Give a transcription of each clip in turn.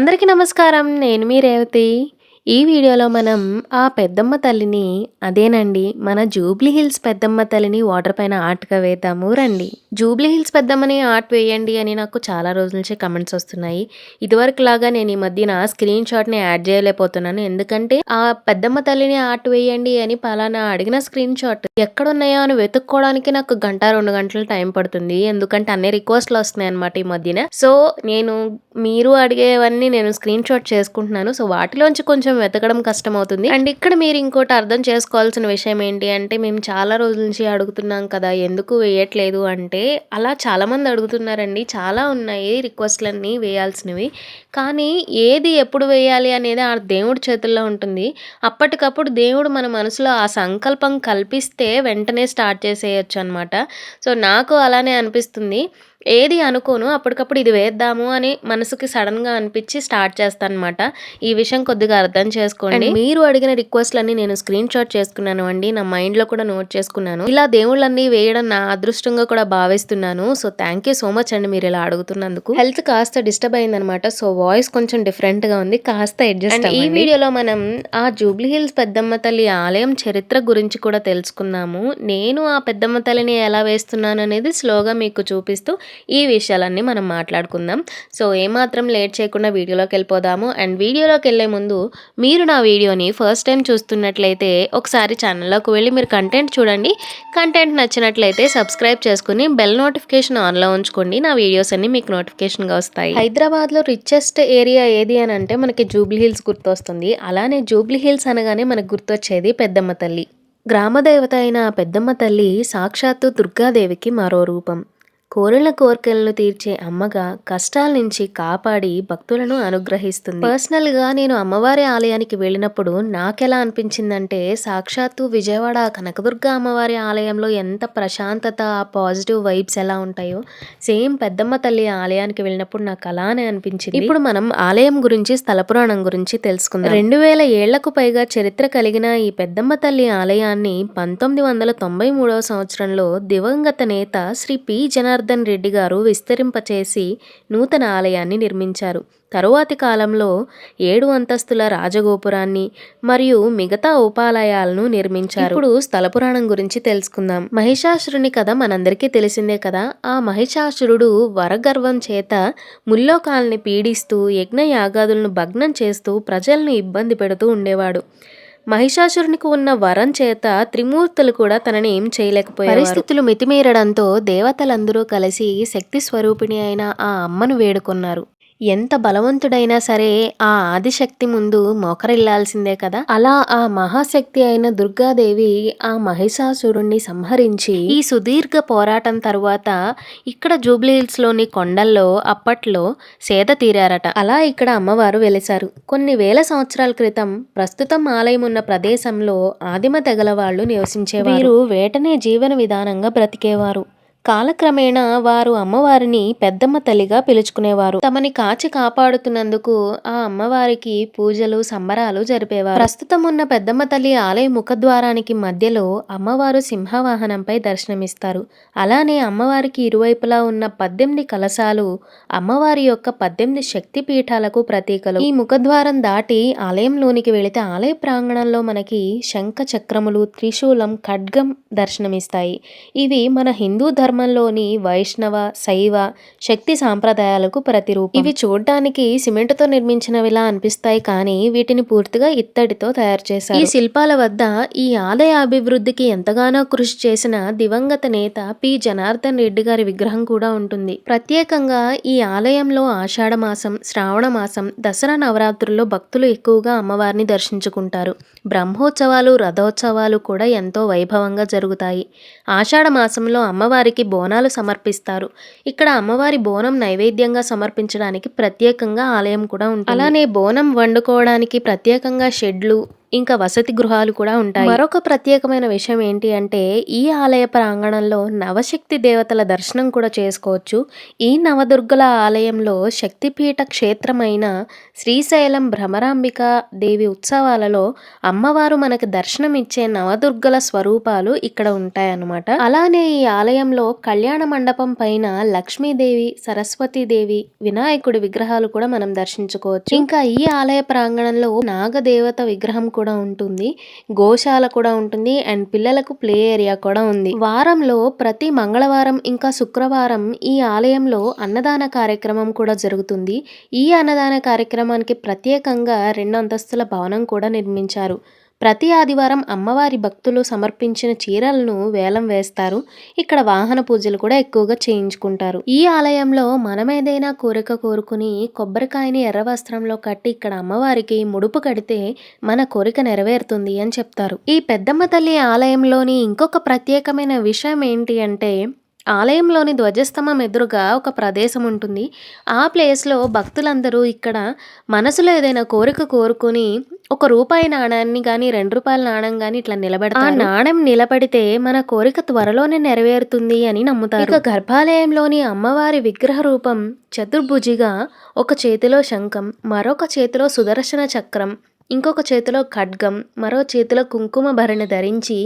అందరికీ నమస్కారం. నేను మీ రేవతి. ఈ వీడియోలో మనం ఆ పెద్దమ్మ తల్లిని అదేనండి మన జూబ్లీ హిల్స్ పెద్దమ్మ తల్లిని వాటర్ పైన ఆర్ట్గా వేద్దాము రండి. జూబ్లీ హిల్స్ పెద్దమ్మని ఆర్ట్ వేయండి అని నాకు చాలా రోజుల నుంచి కమెంట్స్ వస్తున్నాయి. ఇదివరకు లాగా నేను ఈ మధ్యన స్క్రీన్ షాట్ని యాడ్ చేయలేకపోతున్నాను. ఎందుకంటే ఆ పెద్దమ్మ తల్లిని ఆర్ట్ వేయండి అని పలానా అడిగిన స్క్రీన్ షాట్ ఎక్కడున్నాయో అని వెతుక్కోవడానికి నాకు గంట రెండు గంటలు టైం పడుతుంది. ఎందుకంటే అన్ని రిక్వెస్ట్లు వస్తున్నాయి అనమాట ఈ మధ్యన. సో నేను మీరు అడిగేవన్నీ నేను స్క్రీన్ షాట్ చేసుకుంటున్నాను. సో వాటిలోంచి కొంచెం వెతకడం కష్టం అవుతుంది అండ్ ఇక్కడ మీరు ఇంకోటి అర్థం చేసుకోవాల్సిన విషయం ఏంటి అంటే మేము చాలా రోజుల నుంచి అడుగుతున్నాం కదా ఎందుకు వేయట్లేదు అంటే అలా చాలా మంది అడుగుతున్నారండి. చాలా ఉన్నాయి రిక్వెస్ట్లన్నీ వేయాల్సినవి. కానీ ఏది ఎప్పుడు వేయాలి అనేది ఆ దేవుడి చేతుల్లో ఉంటుంది. అప్పటికప్పుడు దేవుడు మన మనసులో ఆ సంకల్పం కల్పిస్తే వెంటనే స్టార్ట్ చేసేయచ్చు అనమాట సో నాకు అలానే అనిపిస్తుంది. ఏది అనుకోను అప్పటికప్పుడు ఇది వేద్దాము అని మనసుకి సడన్గా అనిపించి స్టార్ట్ చేస్తాను అనమాట ఈ విషయం కొద్దిగా అర్థం చేసుకోండి. And మీరు అడిగిన రిక్వెస్ట్లన్నీ నేను స్క్రీన్ షాట్ చేసుకున్నాను అండి. నా మైండ్లో కూడా నోట్ చేసుకున్నాను. ఇలా దేవుళ్ళన్నీ వేయడం నా అదృష్టంగా కూడా భావిస్తున్నాను. So thank you so much అండి మీరు ఇలా అడుగుతున్నందుకు. హెల్త్ కాస్త డిస్టర్బ్ అయిందనమాట. సో వాయిస్ కొంచెం డిఫరెంట్గా ఉంది. కాస్త అడ్జస్ట్ ఈ వీడియోలో మనం ఆ జూబ్లీ హిల్స్ పెద్దమ్మ తల్లి ఆలయం చరిత్ర గురించి కూడా తెలుసుకుందాము. నేను ఆ పెద్దమ్మ తల్లిని ఎలా వేస్తున్నాను అనేది స్లోగా మీకు చూపిస్తూ ఈ విషయాలన్నీ మనం మాట్లాడుకుందాం. సో ఏమాత్రం లేట్ చేయకుండా వీడియోలోకి వెళ్ళిపోదాము. అండ్ వీడియోలోకి వెళ్ళే ముందు మీరు నా వీడియోని ఫస్ట్ టైం చూస్తున్నట్లయితే ఒకసారి ఛానల్లోకి వెళ్ళి మీరు కంటెంట్ చూడండి. కంటెంట్ నచ్చినట్లయితే సబ్స్క్రైబ్ చేసుకుని బెల్ నోటిఫికేషన్ ఆన్లో ఉంచుకోండి. నా వీడియోస్ అన్ని మీకు నోటిఫికేషన్గా వస్తాయి. హైదరాబాద్లో రిచెస్ట్ ఏరియా ఏది అని అంటే మనకి జూబ్లీ హిల్స్ గుర్తొస్తుంది. అలానే జూబ్లీ హిల్స్ అనగానే మనకు గుర్తొచ్చేది పెద్దమ్మ తల్లి. గ్రామదేవత అయిన పెద్దమ్మ తల్లి సాక్షాత్తు దుర్గాదేవికి మరో రూపం. కోరిన కోరికలను తీర్చే అమ్మగా కష్టాల నుంచి కాపాడి భక్తులను అనుగ్రహిస్తుంది. పర్సనల్గా నేను అమ్మవారి ఆలయానికి వెళ్ళినప్పుడు నాకెలా అనిపించిందంటే సాక్షాత్తు విజయవాడ కనకదుర్గ అమ్మవారి ఆలయంలో ఎంత ప్రశాంతత ఆ పాజిటివ్ వైబ్స్ ఎలా ఉంటాయో సేమ్ పెద్దమ్మ తల్లి ఆలయానికి వెళ్ళినప్పుడు నాకు అలానే అనిపించింది. ఇప్పుడు మనం ఆలయం గురించి స్థల పురాణం గురించి తెలుసుకుందాం. రెండు వేల ఏళ్ళకు పైగా చరిత్ర కలిగిన ఈ పెద్దమ్మ తల్లి ఆలయాన్ని పంతొమ్మిది వందల తొంభై మూడవ సంవత్సరంలో దివంగత నేత శ్రీ పి. జనార్దన్ రెడ్డి గారు విస్తరింపచేసి నూతన ఆలయాన్ని నిర్మించారు. తరువాతి కాలంలో ఏడు అంతస్తుల రాజగోపురాన్ని మరియు మిగతా ఉపాలయాలను నిర్మించారు. ఇప్పుడు స్థల పురాణం గురించి తెలుసుకుందాం. మహిషాసురుని కథ మనందరికీ తెలిసిందే కదా. ఆ మహిషాసురుడు వరగర్వం చేత ముల్లోకాల్ని పీడిస్తూ యజ్ఞ యాగాదులను భగ్నం చేస్తూ ప్రజలను ఇబ్బంది పెడుతూ ఉండేవాడు. మహిషాసురునికి ఉన్న వరం చేత త్రిమూర్తులు కూడా తనని ఏం చేయలేకపోయారు పరిస్థితులు మితిమీరడంతో దేవతలందరూ కలిసి శక్తి స్వరూపిణి అయిన ఆ అమ్మను వేడుకున్నారు. ఎంత బలవంతుడైనా సరే ఆ ఆదిశక్తి ముందు మోకరిల్లాల్సిందే కదా. అలా ఆ మహాశక్తి అయిన దుర్గాదేవి ఆ మహిషాసురుణ్ణి సంహరించి ఈ సుదీర్ఘ పోరాటం తరువాత ఇక్కడ జూబ్లీహిల్స్లోని కొండల్లో అప్పట్లో సేద తీరారట. అలా ఇక్కడ అమ్మవారు వెలిశారు. కొన్ని వేల సంవత్సరాల క్రితం ప్రస్తుతం ఆలయం ఉన్న ప్రదేశంలో ఆదిమ తెగల వాళ్ళు నివసించేవారు. వీరు వేటనే జీవన విధానంగా బ్రతికేవారు. కాలక్రమేణా వారు అమ్మవారిని పెద్దమ్మ తల్లిగా పిలుచుకునేవారు. తమని కాచి కాపాడుతున్నందుకు ఆ అమ్మవారికి పూజలు సంబరాలు జరిపేవారు. ప్రస్తుతం ఉన్న పెద్దమ్మ తల్లి ఆలయ ముఖద్వారానికి మధ్యలో అమ్మవారు సింహవాహనంపై దర్శనమిస్తారు. అలానే అమ్మవారికి ఇరువైపులా ఉన్న పద్దెనిమిది కలశాలు అమ్మవారి యొక్క పద్దెనిమిది శక్తి పీఠాలకు ప్రతీకలు. ఈ ముఖద్వారం దాటి ఆలయంలోనికి వెళితే ఆలయ ప్రాంగణంలో మనకి శంఖ చక్రములు త్రిశూలం ఖడ్గం దర్శనమిస్తాయి. ఇవి మన హిందూ ధర్మ గ్రామంలోని వైష్ణవ శైవ శక్తి సాంప్రదాయాలకు ప్రతిరూపం. ఇవి చూడడానికి సిమెంట్తో నిర్మించినవిలా అనిపిస్తాయి కానీ వీటిని పూర్తిగా ఇత్తడితో తయారు చేశారు. ఈ శిల్పాల వద్ద ఈ ఆలయ అభివృద్ధికి ఎంతగానో కృషి చేసిన దివంగత నేత పి. జనార్దన్ రెడ్డి గారి విగ్రహం కూడా ఉంటుంది. ప్రత్యేకంగా ఈ ఆలయంలో ఆషాఢ మాసం శ్రావణ మాసం దసరా నవరాత్రుల్లో భక్తులు ఎక్కువగా అమ్మవారిని దర్శించుకుంటారు. బ్రహ్మోత్సవాలు రథోత్సవాలు కూడా ఎంతో వైభవంగా జరుగుతాయి. ఆషాఢ మాసంలో అమ్మవారికి బోనాలు సమర్పిస్తారు. ఇక్కడ అమ్మవారి బోనం నైవేద్యంగా సమర్పించడానికి ప్రత్యేకంగా ఆలయం కూడా ఉంటుంది. అలానే బోనం వండుకోవడానికి ప్రత్యేకంగా షెడ్లు ఇంకా వసతి గృహాలు కూడా ఉంటాయి. మరొక ప్రత్యేకమైన విషయం ఏంటి అంటే ఈ ఆలయ ప్రాంగణంలో నవశక్తి దేవతల దర్శనం కూడా చేసుకోవచ్చు. ఈ నవదుర్గల ఆలయంలో శక్తిపీఠ క్షేత్రమైన శ్రీశైలం భ్రమరాంబిక దేవి ఉత్సవాలలో అమ్మవారు మనకు దర్శనం ఇచ్చే నవదుర్గల స్వరూపాలు ఇక్కడ ఉంటాయన్నమాట. అలానే ఈ ఆలయంలో కళ్యాణ మండపం పైన లక్ష్మీదేవి సరస్వతీదేవి వినాయకుడి విగ్రహాలు కూడా మనం దర్శించుకోవచ్చు. ఇంకా ఈ ఆలయ ప్రాంగణంలో నాగదేవత విగ్రహం కూడా ఉంటుంది గోశాల కూడా ఉంటుంది అండ్ పిల్లలకు ప్లే ఏరియా కూడా ఉంది. వారంలో ప్రతి మంగళవారం ఇంకా శుక్రవారం ఈ ఆలయంలో అన్నదాన కార్యక్రమం కూడా జరుగుతుంది. ఈ అన్నదాన కార్యక్రమానికి ప్రత్యేకంగా రెండు అంతస్తుల భవనం కూడా నిర్మించారు. ప్రతి ఆదివారం అమ్మవారి భక్తులు సమర్పించిన చీరలను వేలం వేస్తారు. ఇక్కడ వాహన పూజలు కూడా ఎక్కువగా చేయించుకుంటారు. ఈ ఆలయంలో మనం ఏదైనా కోరిక కోరుకుని కొబ్బరికాయని ఎర్ర వస్త్రంలో కట్టి ఇక్కడ అమ్మవారికి ముడుపు కడితే మన కోరిక నెరవేరుతుంది అని చెప్తారు. ఈ పెద్దమ్మ తల్లి ఆలయంలోని ఇంకొక ప్రత్యేకమైన విషయం ఏంటి అంటే ఆలయంలోని ధ్వజస్తంభం ఎదురుగా ఒక ప్రదేశం ఉంటుంది. ఆ ప్లేస్లో భక్తులందరూ ఇక్కడ మనసులో ఏదైనా కోరిక కోరుకొని ఒక రూపాయి నాణాన్ని కానీ రెండు రూపాయల నాణం కానీ ఇట్లా నిలబెడతారు ఆ నాణెం నిలబడితే మన కోరిక త్వరలోనే నెరవేరుతుంది అని నమ్ముతారు. ఇక గర్భాలయంలోని అమ్మవారి విగ్రహ రూపం చతుర్భుజిగా ఒక చేతిలో శంఖం మరొక చేతిలో సుదర్శన చక్రం ఇంకొక చేతిలో ఖడ్గం మరో చేతిలో కుంకుమ భరణి ధరించి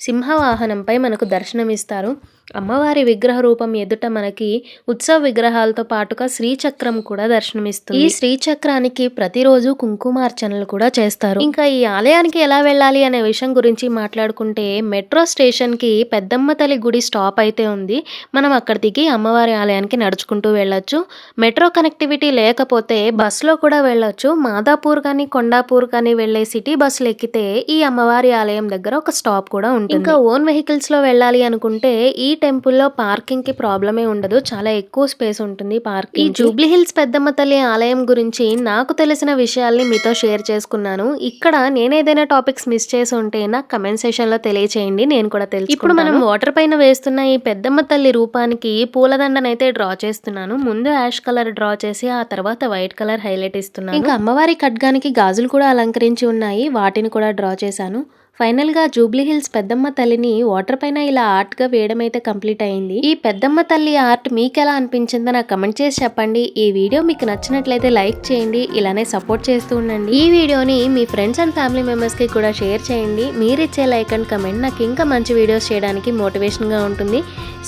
సింహవాహనంపై మనకు దర్శనమిస్తారు. అమ్మవారి విగ్రహ రూపం ఎదుట మనకి ఉత్సవ విగ్రహాలతో పాటుగా శ్రీచక్రం కూడా దర్శనమిస్తుంది. ఈ శ్రీచక్రానికి ప్రతిరోజు కుంకుమార్చనలు కూడా చేస్తారు. ఇంకా ఈ ఆలయానికి ఎలా వెళ్ళాలి అనే విషయం గురించి మాట్లాడుకుంటే మెట్రో స్టేషన్కి పెద్దమ్మ తల్లి గుడి స్టాప్ అయితే ఉంది. మనం అక్కడ దిగి అమ్మవారి ఆలయానికి నడుచుకుంటూ వెళ్ళొచ్చు. మెట్రో కనెక్టివిటీ లేకపోతే బస్సులో కూడా వెళ్ళొచ్చు. మాదాపూర్ కానీ కొండాపూర్ కానీ వెళ్ళే సిటీ బస్సులు ఎక్కితే ఈ అమ్మవారి ఆలయం దగ్గర ఒక స్టాప్ కూడా ఉంటుంది. ఇంకా ఓన్ వెహికల్స్లో వెళ్ళాలి అనుకుంటే ఈ టెంపుల్లో పార్కింగ్కి ప్రాబ్లమే ఉండదు. చాలా ఎక్కువ స్పేస్ ఉంటుంది పార్క్ ఈ జూబ్లీ హిల్స్ పెద్దమ్మ తల్లి ఆలయం గురించి నాకు తెలిసిన విషయాల్ని మీతో షేర్ చేసుకున్నాను. ఇక్కడ నేను ఏదైనా టాపిక్స్ మిస్ చేసి ఉంటే నాకు కమెంట్ సెషన్లో తెలియచేయండి. నేను కూడా తెలుసు ఇప్పుడు మనం వాటర్ పైన వేస్తున్న ఈ పెద్దమ్మ తల్లి రూపానికి పూలదండనైతే డ్రా చేస్తున్నాను. ముందు యాష్ కలర్ డ్రా చేసి ఆ తర్వాత వైట్ కలర్ హైలైట్ ఇస్తున్నాను. ఇంకా అమ్మవారి ఖడ్గానికి గాజులు కూడా అలంకరించి ఉన్నాయి. వాటిని కూడా డ్రా చేశాను. ఫైనల్గా జూబ్లీ హిల్స్ పెద్దమ్మ తల్లిని వాటర్ పైన ఇలా ఆర్ట్గా వేయడం అయితే కంప్లీట్ అయింది. ఈ పెద్దమ్మ తల్లి ఆర్ట్ మీకు ఎలా అనిపించిందో నాకు కమెంట్ చేసి చెప్పండి. ఈ వీడియో మీకు నచ్చినట్లయితే లైక్ చేయండి ఇలానే సపోర్ట్ చేస్తూ ఉండండి. ఈ వీడియోని మీ ఫ్రెండ్స్ అండ్ ఫ్యామిలీ మెంబర్స్కి కూడా షేర్ చేయండి. మీరు ఇచ్చే లైక్ అండ్ కమెంట్ నాకు ఇంకా మంచి వీడియోస్ చేయడానికి మోటివేషన్గా ఉంటుంది.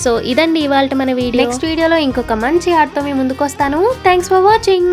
సో ఇదండి ఇవాళ మన వీడియో. నెక్స్ట్ వీడియోలో ఇంకొక మంచి ఆర్ట్తో మీ ముందుకు వస్తాను థ్యాంక్స్ ఫర్ వాచింగ్